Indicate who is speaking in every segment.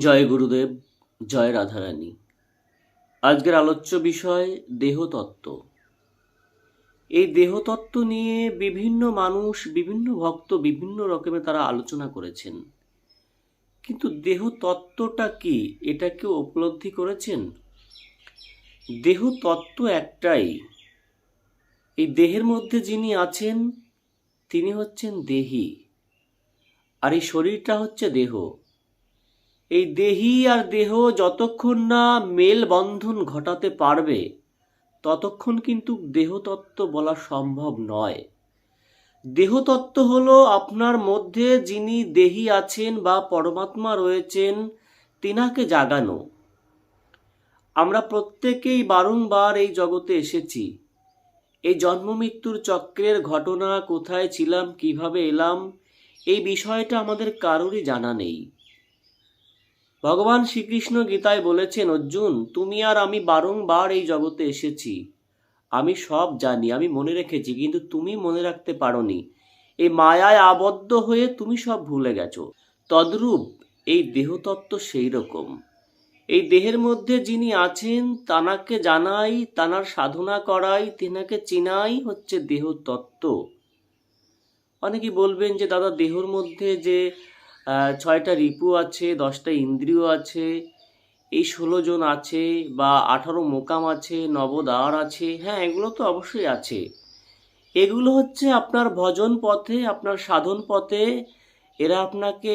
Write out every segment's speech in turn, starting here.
Speaker 1: জয় গুরুদেব, জয় রাধারানী। আজকের আলোচ্য বিষয় দেহতত্ত্ব। এই দেহতত্ত্ব নিয়ে বিভিন্ন মানুষ, বিভিন্ন ভক্ত বিভিন্ন রকমের তারা আলোচনা করেছেন। কিন্তু দেহতত্ত্বটা কি? এটা কেউ উপলব্ধি করেছেন? দেহতত্ত্ব একটাই। এই দেহের মধ্যে যিনি আছেন, তিনি হচ্ছেন দেহি। আর এই শরীরটা হচ্ছে দেহ। এই দেহি আর দেহ যতক্ষণ না মেলবন্ধন ঘটাতে পারবে, ততক্ষণ কিন্তু দেহতত্ত্ব বলা সম্ভব নয়। দেহতত্ত্ব হলো আপনার মধ্যে যিনি দেহি আছেন বা পরমাত্মা রয়েছেন, তিনাকে জাগানো। আমরা প্রত্যেকেই বারংবার এই জগতে এসেছি। এই জন্ম মৃত্যুর চক্রের ঘটনা, কোথায় ছিলাম, কীভাবে এলাম, এই বিষয়টা আমাদের কারোরই জানা নেই। ভগবান শ্রীকৃষ্ণ গীতায় বলেছেন, অর্জুন, তুমি আর আমি বারংবার এই জগতে এসেছি। আমি সব জানি, আমি মনে রেখেছি, কিন্তু তুমি মনে রাখতে পারোনি। এই মায়ায় আবদ্ধ হয়ে তুমি সব ভুলে গেছো। তদ্রূপ এই দেহতত্ত্ব সেই রকম এই দেহের মধ্যে যিনি আছেন, তানাকে জানাই, তানার সাধনা করাই, তেনাকে চিনাই হচ্ছে দেহতত্ত্ব। অনেকেই বলবেন যে, দাদা, দেহর মধ্যে যে ছয়টা রিপু আছে, দশটা ইন্দ্রিয় আছে, এই ষোলো জন আছে বা আঠারো মোকাম আছে, নবদ্বার আছে হ্যাঁ এগুলো তো অবশ্যই আছে। এগুলো হচ্ছে আপনার ভজন পথে, আপনার সাধন পথে, এরা আপনাকে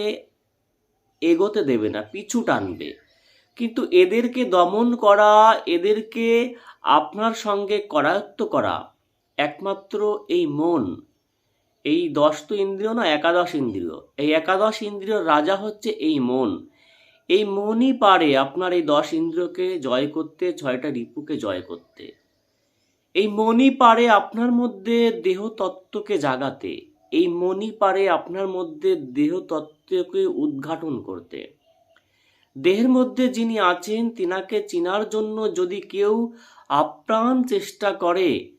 Speaker 1: এগোতে দেবে না, পিছু টানবে। কিন্তু এদেরকে দমন করা, এদেরকে আপনার সঙ্গে করায়ত্ত করা, একমাত্র এই মন এই দশ তো ইন্দ্রিয় না একাদশ ইন্দ্রিয়? এই একাদশ ইন্দ্রিয় রাজা হচ্ছে এই মন। এই মনই পারে আপনার এই দশ ইন্দ্রিয়কে জয় করতে, ছয়টা রিপুকে জয় করতে। এই মনই পারে আপনার মধ্যে দেহ তত্ত্বকে জাগাতে। এই মনই পারে আপনার মধ্যে দেহ তত্ত্বকে উদ্ঘাটন করতে। দেহের মধ্যে যিনি আছেন, তিনাকে চিনার জন্য যদি কেউ আপ্রাণ চেষ্টা করে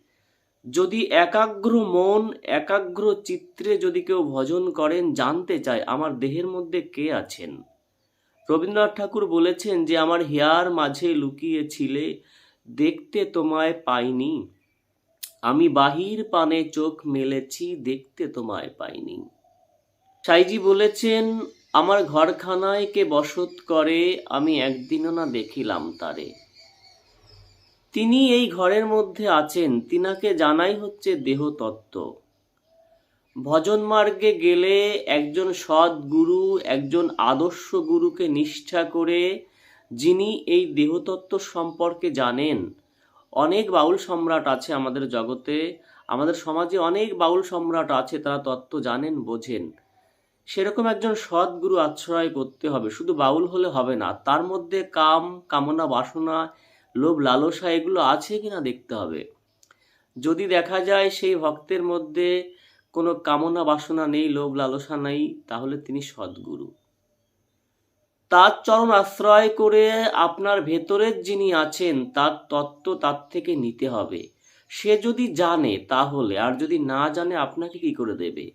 Speaker 1: যদি একাগ্র মন, একাগ্র চিত্রে যদি কেউ ভজন করেন, জানতে চায় আমার দেহের মধ্যে কে আছেন? রবীন্দ্রনাথ ঠাকুর বলেছেন যে, আমার হেয়ার মাঝে লুকিয়েছিলে দেখতে তোমায় পাইনি। আমি বাহির পানে চোখ মেলেছি, দেখতে তোমায় পাইনি। সাইজি বলেছেন, আমার ঘরখানায় কে বসত করে, আমি একদিনও না দেখিলাম তারে। তিনি এই ঘরের মধ্যে আছেন, তিনাকে জানাই হচ্ছে দেহতত্ত্ব। ভজন মার্গে গেলে একজন সৎ গুরু একজন আদর্শ গুরুকে নিষ্ঠা করে যিনি এই দেহতত্ত্ব সম্পর্কে জানেন। অনেক বাউল সম্রাট আছে আমাদের জগতে। আমাদের সমাজে অনেক বাউল সম্রাট আছে, তারা তত্ত্ব জানেন, বোঝেন। সেরকম একজন সৎ গুরু আশ্রয় করতে হবে। শুধু বাউল হলে হবে না, তার মধ্যে কাম, কামনা, বাসনা লোভ লালসা এগুলো আছে কিনা দেখতে হবে। যদি দেখা যায় সেই ভক্তের মধ্যে কোনো কামনা বাসনা নেই, লোভ লালসা নেই, তাহলে তিনি সদ্গুরু। তার চরণ আশ্রয় করে আপনার ভেতরের যিনি আছেন, তার তত্ত্ব তার থেকে নিতে হবে। সে যদি জানে তাহলে, আর যদি না জানে, আপনাকে কি করে দেবে?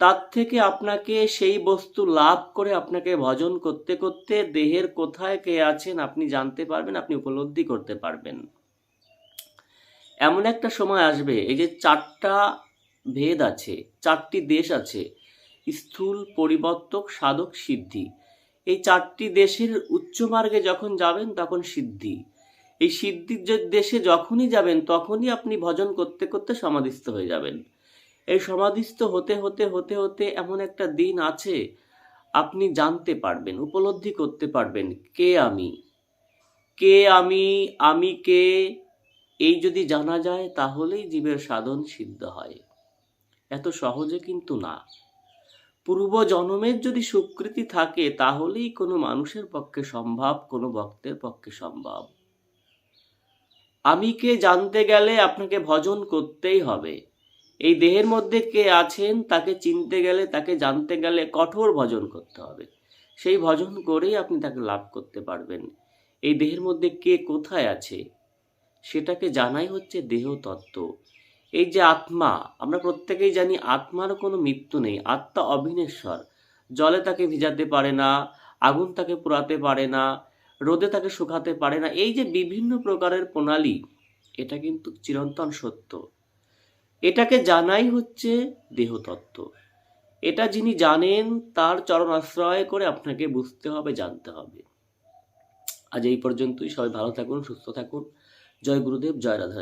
Speaker 1: তার থেকে আপনাকে সেই বস্তু লাভ করে আপনাকে ভজন করতে করতে দেহের কোথায় কে আছেন আপনি জানতে পারবেন, আপনি উপলব্ধি করতে পারবেন। এমন একটা সময় আসবে, এই যে চারটা ভেদ আছে, চারটি দেশ আছে, স্থূল পরিবর্তক সাধক সিদ্ধি। এই চারটি দেশের উচ্চ মার্গে যখন যাবেন তখন সিদ্ধি। এই সিদ্ধির দেশে যখনই যাবেন তখনই আপনি ভজন করতে করতে সমাধিস্থ হয়ে যাবেন। এই সমাধিস্থ হতে হতে হতে হতে এমন একটা দিন আছে। আপনি জানতে পারবেন, উপলব্ধি করতে পারবেন কে আমি। কে আমি আমি কে? এই যদি জানা যায় তাহলেই জীবের সাধন সিদ্ধ হয়। এত সহজে কিন্তু না। পূর্ব জন্মের যদি স্বীকৃতি থাকে তাহলেই কোনো মানুষের পক্ষে সম্ভব, কোনো ভক্তের পক্ষে সম্ভব। আমি কে জানতে গেলে আপনাকে ভজন করতেই হবে। এই দেহের মধ্যে কে আছেন তাকে চিনতে গেলে, তাকে জানতে গেলে কঠোর ভজন করতে হবে। সেই ভজন করেই আপনি তাকে লাভ করতে পারবেন। এই দেহের মধ্যে কে কোথায় আছে, সেটাকে জানাই হচ্ছে দেহ তত্ত্ব এই যে আত্মা, আমরা প্রত্যেকেই জানি আত্মার কোনো মৃত্যু নেই। আত্মা অবিনেশ্বর। জলে তাকে ভিজাতে পারে না, আগুন তাকে পোড়াতে পারে না, রোদে তাকে শুকাতে পারে না। এই যে বিভিন্ন প্রকারের প্রণালী, এটা কিন্তু চিরন্তন সত্য। এটাকে জানাই হচ্ছে দেহতত্ত্ব। এটা যিনি জানেন, তার চরণ আশ্রয় করে আপনাকে বুঝতে হবে, জানতে হবে। আজ এই পর্যন্তই। সবাই ভালো থাকুন, সুস্থ থাকুন। জয় গুরুদেব, জয় রাধা